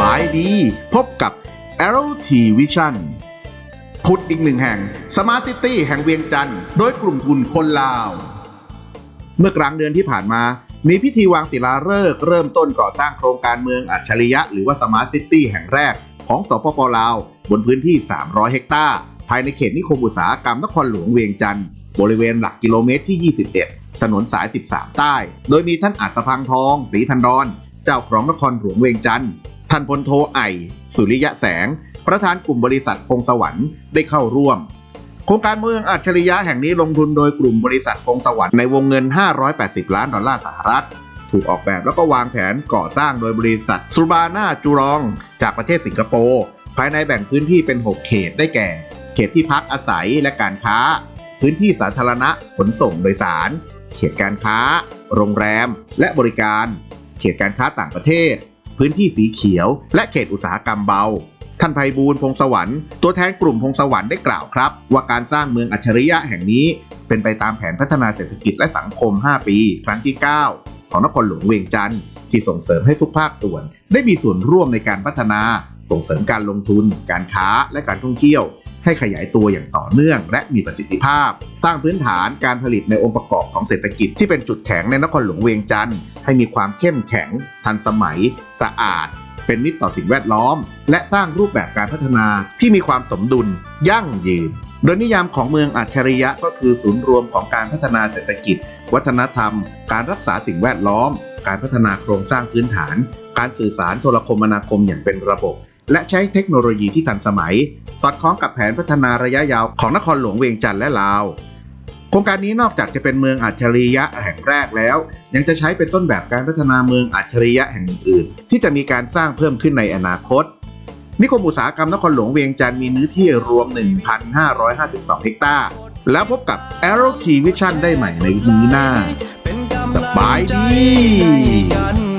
บายดี พบกับ Arrow T Vision พุดอีกหนึ่งแห่ง Smart City แห่งเวียงจันทร์โดยกลุ่มทุนคนลาว เมื่อกลางเดือนที่ผ่านมา มีพิธีวางศิลาฤกษ์เริ่มต้นก่อสร้างโครงการเมืองอัจฉริยะหรือว่า Smart City แห่งแรกของสปปลาว บนพื้นที่ 300 เฮกตาร์ภายในเขตนิคมอุตสาหกรรมนครหลวงเวียงจันทร์บริเวณหลักกิโลเมตรที่ 21 ถนนสาย 13 ใต้ โดยมีท่านอัศพังทองศรีพันดอนเจ้าของนครหลวงเวียงจันทร์ ท่านพลโทไอ สุริยะแสง ประธานกลุ่มบริษัทพงสวรรค์ได้เข้าร่วม โครงการเมืองอัจฉริยะแห่งนี้ลงทุนโดยกลุ่มบริษัทพงสวรรค์ในวงเงิน 580 ล้านดอลลาร์สหรัฐ ถูกออกแบบแล้วก็วางแผนก่อสร้างโดยบริษัทซูบาน่าจูรอง จากประเทศสิงคโปร์ภายในแบ่งพื้นที่เป็น 6 เขตได้แก่ เขตที่พักอาศัยและการค้า พื้นที่สาธารณะขนส่งโดยสาร เขตการค้า โรงแรม และบริการ เขตการค้าต่างประเทศ พื้นที่สีเขียว และเขตอุตสาหกรรมเบา ท่านไพบูลย์พงสวรรค์ตัวแทนกลุ่มพงสวรรค์ได้กล่าวครับ ว่าการสร้างเมืองอัจฉริยะแห่งนี้ เป็นไปตามแผนพัฒนาเศรษฐกิจและสังคม 5 ปี ครั้งที่ 9 ของนครหลวงเวียงจันทร์ที่ส่งเสริมให้ทุกภาคส่วน ได้มีส่วนร่วมในการพัฒนา ส่งเสริมการลงทุน การค้าและการท่องเที่ยว ให้ขยายตัวอย่างต่อเนื่อง และมีประสิทธิภาพ สร้างพื้นฐานการผลิตในองค์ประกอบของเศรษฐกิจที่เป็นจุดแข็งในนครหลวงเวียงจันทร์ให้มีความเข้มแข็ง ทันสมัย สะอาด เป็นมิตรต่อสิ่งแวดล้อม และสร้างรูปแบบการพัฒนาที่มีความสมดุล ยั่งยืน โดยนิยามของเมืองอัจฉริยะก็คือศูนย์รวมของการพัฒนาเศรษฐกิจ วัฒนธรรม การรักษาสิ่งแวดล้อม การพัฒนาโครงสร้างพื้นฐาน การสื่อสารโทรคมนาคมอย่างเป็นระบบ และใช้เทคโนโลยีที่ทันสมัย สอดคล้องกับแผนพัฒนาระยะยาวของนครหลวงเวียงจันทร์และลาว โครงการนี้นอกจากจะเป็นเมืองอัจฉริยะแห่งแรกแล้ว ยังจะใช้เป็นต้นแบบการพัฒนาเมืองอัจฉริยะแห่งอื่นๆ ที่จะมีการสร้างเพิ่มขึ้นในอนาคต นิคมอุตสาหกรรมนครหลวงเวียงจันทร์มีเนื้อที่รวม 1,552 เฮกตาร์แล้วพบกับ Arrow T Vision ได้ใหม่ในวีหน้า สบายดี